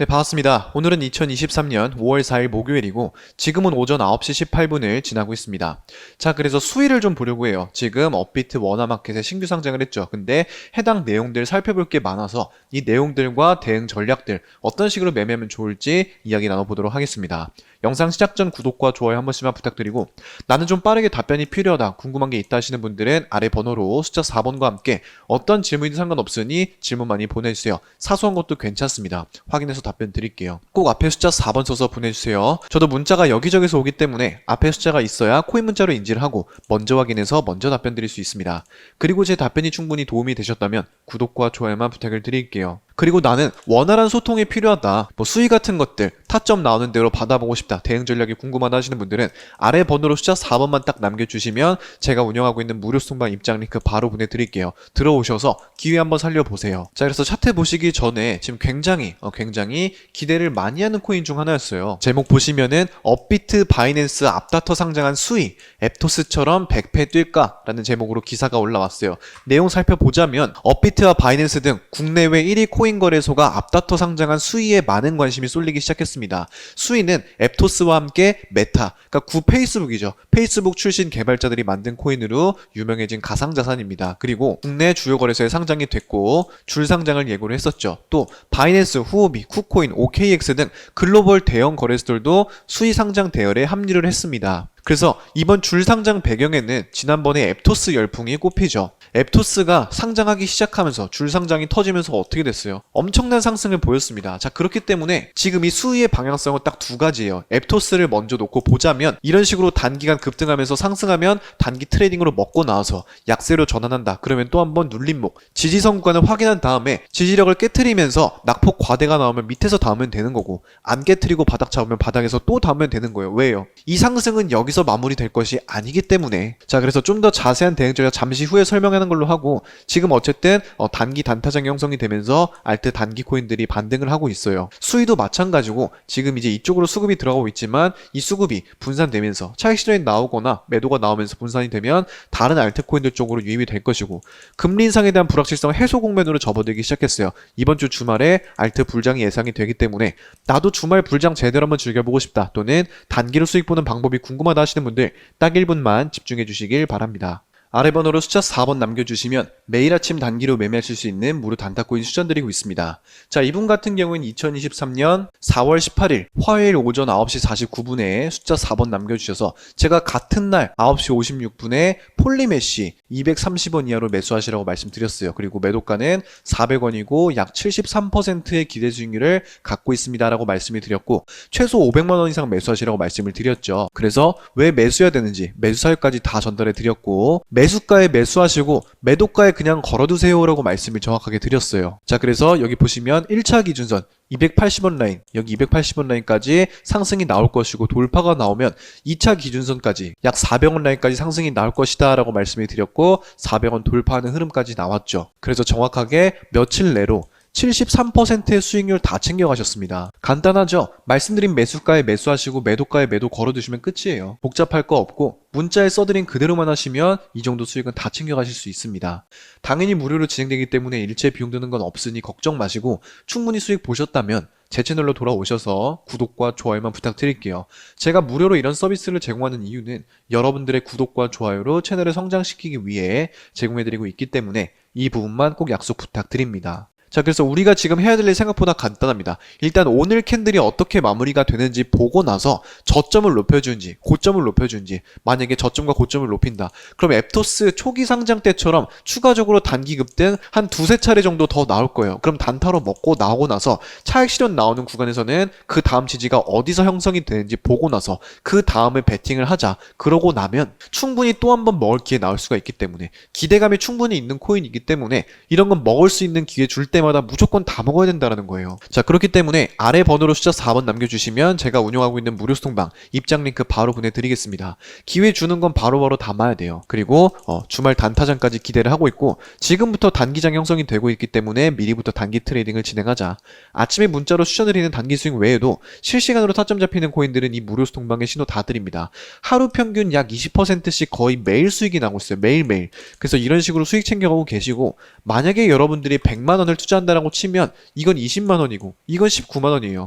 네, 반갑습니다. 오늘은 2023년 5월 4일 목요일이고 지금은 오전 9시 18분을 지나고 있습니다. 자, 그래서 수위를 좀 보려고 해요. 지금 업비트 원화마켓에 신규 상장을 했죠. 근데 해당 내용들 살펴볼 게 많아서 이 내용들과 대응 전략들 어떤 식으로 매매하면 좋을지 이야기 나눠보도록 하겠습니다. 영상 시작 전 구독과 좋아요 한 번씩만 부탁드리고 나는 좀 빠르게 답변이 필요하다 궁금한 게 있다 하시는 분들은 아래 번호로 숫자 4번과 함께 어떤 질문이든 상관없으니 질문 많이 보내주세요. 사소한 것도 괜찮습니다. 확인해서 답변 드릴게요. 꼭 앞에 숫자 4번 써서 보내주세요. 저도 문자가 여기저기서 오기 때문에 앞에 숫자가 있어야 코인 문자로 인지를 하고 먼저 확인해서 먼저 답변 드릴 수 있습니다. 그리고 제 답변이 충분히 도움이 되셨다면 구독과 좋아요만 부탁을 드릴게요. 그리고 나는 원활한 소통이 필요하다. 뭐 수위 같은 것들 타점 나오는 대로 받아보고 싶다. 대응 전략이 궁금하다 하시는 분들은 아래 번호로 숫자 4번만 딱 남겨주시면 제가 운영하고 있는 무료 송방 입장 링크 바로 보내드릴게요. 들어오셔서 기회 한번 살려보세요. 자 그래서 차트 보시기 전에 지금 굉장히 어, 굉장히 기대를 많이 하는 코인 중 하나였어요. 제목 보시면은 업비트 바이낸스 앞다퉈 상장한 수위 앱토스처럼 100패 뛸까라는 제목으로 기사가 올라왔어요. 내용 살펴보자면 업비트와 바이낸스 등 국내외 1위 코인 거래소가 앞다퉈 상장한 수위에 많은 관심이 쏠리기 시작했습니다. 수위는 앱토스와 함께 메타, 그러니까 구 페이스북이죠. 페이스북 출신 개발자들이 만든 코인으로 유명해진 가상자산입니다. 그리고 국내 주요 거래소에 상장이 됐고 줄 상장을 예고를 했었죠. 또 바이낸스, 후오비, 쿠코인, OKX 등 글로벌 대형 거래소들도 수위 상장 대열에 합류를 했습니다. 그래서 이번 줄 상장 배경에는 지난번에 앱토스 열풍이 꼽히죠. 앱토스가 상장하기 시작하면서 줄 상장이 터지면서 어떻게 됐어요? 엄청난 상승을 보였습니다. 자, 그렇기 때문에 지금 이 수위의 방향성은 딱 두 가지예요. 앱토스를 먼저 놓고 보자면 이런 식으로 단기간 급등하면서 상승하면 단기 트레이딩으로 먹고 나와서 약세로 전환한다. 그러면 또 한번 눌림목, 지지선 구간을 확인한 다음에 지지력을 깨트리면서 낙폭 과대가 나오면 밑에서 닿으면 되는 거고 안 깨트리고 바닥 잡으면 바닥에서 또 닿으면 되는 거예요. 왜요? 이 상승은 여기 서 마무리될 것이 아니기 때문에 자 그래서 좀 더 자세한 대응 전략 잠시 후에 설명하는 걸로 하고 지금 어쨌든 어, 단기 단타장 형성이 되면서 알트 단기 코인들이 반등을 하고 있어요. 수위도 마찬가지고 지금 이제 이쪽으로 수급이 들어가고 있지만 이 수급이 분산되면서 차익 실현이 나오거나 매도가 나오면서 분산이 되면 다른 알트 코인들 쪽으로 유입이 될 것이고 금리 인상에 대한 불확실성 해소 국면으로 접어들기 시작했어요. 이번 주 주말에 알트 불장이 예상이 되기 때문에 나도 주말 불장 제대로 한번 즐겨보고 싶다 또는 단기로 수익 보는 방법이 궁금하다 하시는 분들 딱 1분만 집중해 주시길 바랍니다. 아래 번호로 숫자 4번 남겨주시면 매일 아침 단기로 매매하실 수 있는 무료 단타코인 추천드리고 있습니다. 자, 이분 같은 경우는 2023년 4월 18일 화요일 오전 9시 49분에 숫자 4번 남겨주셔서 제가 같은 날 9시 56분에 폴리메시 230원 이하로 매수하시라고 말씀드렸어요. 그리고 매도가는 400원이고 약 73%의 기대 수익률을 갖고 있습니다라고 말씀을 드렸고 최소 500만 원 이상 매수하시라고 말씀을 드렸죠. 그래서 왜 매수해야 되는지 매수 사유까지 다 전달해 드렸고 매수가에 매수하시고 매도가에 그냥 걸어두세요라고 말씀을 정확하게 드렸어요. 자, 그래서 여기 보시면 1차 기준선 280원 라인, 여기 280원 라인까지 상승이 나올 것이고 돌파가 나오면 2차 기준선까지 약 400원 라인까지 상승이 나올 것이다 라고 말씀을 드렸고 400원 돌파하는 흐름까지 나왔죠. 그래서 정확하게 며칠 내로 73%의 수익률 다 챙겨가셨습니다. 간단하죠? 말씀드린 매수가에 매수하시고 매도가에 매도 걸어두시면 끝이에요. 복잡할 거 없고 문자에 써드린 그대로만 하시면 이 정도 수익은 다 챙겨가실 수 있습니다. 당연히 무료로 진행되기 때문에 일체 비용 드는 건 없으니 걱정 마시고 충분히 수익 보셨다면 제 채널로 돌아오셔서 구독과 좋아요만 부탁드릴게요. 제가 무료로 이런 서비스를 제공하는 이유는 여러분들의 구독과 좋아요로 채널을 성장시키기 위해 제공해드리고 있기 때문에 이 부분만 꼭 약속 부탁드립니다. 자, 그래서 우리가 지금 해야 될 일 생각보다 간단합니다. 일단 오늘 캔들이 어떻게 마무리가 되는지 보고 나서 저점을 높여주는지, 고점을 높여주는지, 만약에 저점과 고점을 높인다. 그럼 앱토스 초기 상장 때처럼 추가적으로 단기 급등 한 두세 차례 정도 더 나올 거예요. 그럼 단타로 먹고 나오고 나서 차익 실현 나오는 구간에서는 그 다음 지지가 어디서 형성이 되는지 보고 나서 그 다음에 베팅을 하자. 그러고 나면 충분히 또 한 번 먹을 기회 나올 수가 있기 때문에 기대감이 충분히 있는 코인이기 때문에 이런 건 먹을 수 있는 기회 줄 때. 때마다 무조건 다 먹어야 된다는 거예요. 자, 그렇기 때문에 아래 번호로 숫자 4번 남겨주시면 제가 운영하고 있는 무료 소통방 입장 링크 바로 보내드리겠습니다. 기회 주는 건 바로 바로 담아야 돼요. 그리고 어, 주말 단타장까지 기대를 하고 있고 지금부터 단기장 형성이 되고 있기 때문에 미리부터 단기 트레이딩을 진행하자. 아침에 문자로 추천드리는 단기 수익 외에도 실시간으로 타점 잡히는 코인들은 이 무료 소통방에 신호 다 드립니다. 하루 평균 약 20%씩 거의 매일 수익이 나고 있어요. 매일매일. 그래서 이런 식으로 수익 챙겨가고 계시고 만약에 여러분들이 100만 원을 투자 투자한다라고 치면 이건 20만 원이고 이건 19만 원이에요.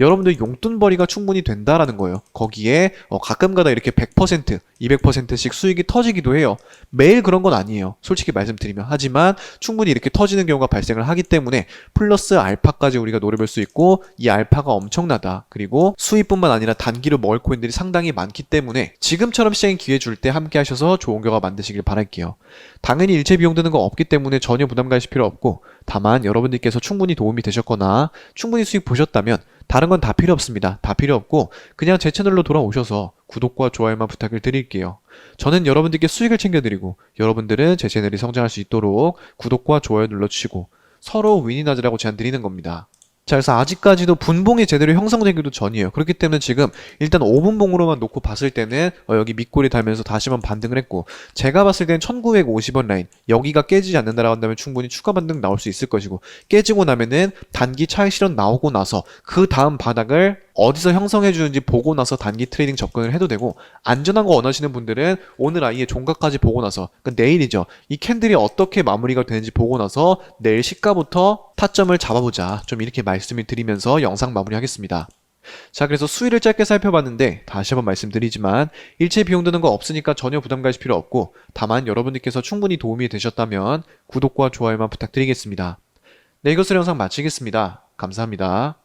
여러분들 용돈벌이가 충분히 된다라는 거예요. 거기에 어, 가끔가다 이렇게 100%, 200%씩 수익이 터지기도 해요. 매일 그런 건 아니에요. 솔직히 말씀드리면. 하지만 충분히 이렇게 터지는 경우가 발생을 하기 때문에 플러스 알파까지 우리가 노려볼 수 있고 이 알파가 엄청나다. 그리고 수익뿐만 아니라 단기로 먹을 코인들이 상당히 많기 때문에 지금처럼 시장의 기회 줄 때 함께 하셔서 좋은 결과 만드시길 바랄게요. 당연히 일체 비용 드는 거 없기 때문에 전혀 부담 가실 필요 없고 다만 여러분들께서 충분히 도움이 되셨거나 충분히 수익 보셨다면 다른 건 다 필요 없습니다. 다 필요 없고 그냥 제 채널로 돌아오셔서 구독과 좋아요만 부탁을 드릴게요. 저는 여러분들께 수익을 챙겨드리고 여러분들은 제 채널이 성장할 수 있도록 구독과 좋아요 눌러주시고 서로 윈윈하자라고 제안 드리는 겁니다. 자, 그래서 아직까지도 분봉이 제대로 형성되기도 전이에요. 그렇기 때문에 지금 일단 5분봉으로만 놓고 봤을 때는 어, 여기 밑골이 달면서 다시 한번 반등을 했고 제가 봤을 때는 1950원 라인 여기가 깨지지 않는다라고 한다면 충분히 추가 반등 나올 수 있을 것이고 깨지고 나면은 단기 차익 실현 나오고 나서 그 다음 바닥을 어디서 형성해 주는지 보고 나서 단기 트레이딩 접근을 해도 되고 안전한 거 원하시는 분들은 오늘 아예 종가까지 보고 나서 그러니까 내일이죠. 이 캔들이 어떻게 마무리가 되는지 보고 나서 내일 시가부터 타점을 잡아보자. 좀 이렇게 말씀을 드리면서 영상 마무리하겠습니다. 자, 그래서 수위를 짧게 살펴봤는데 다시 한번 말씀드리지만 일체 비용 드는 거 없으니까 전혀 부담 가실 필요 없고 다만 여러분들께서 충분히 도움이 되셨다면 구독과 좋아요만 부탁드리겠습니다. 네, 이것으로 영상 마치겠습니다. 감사합니다.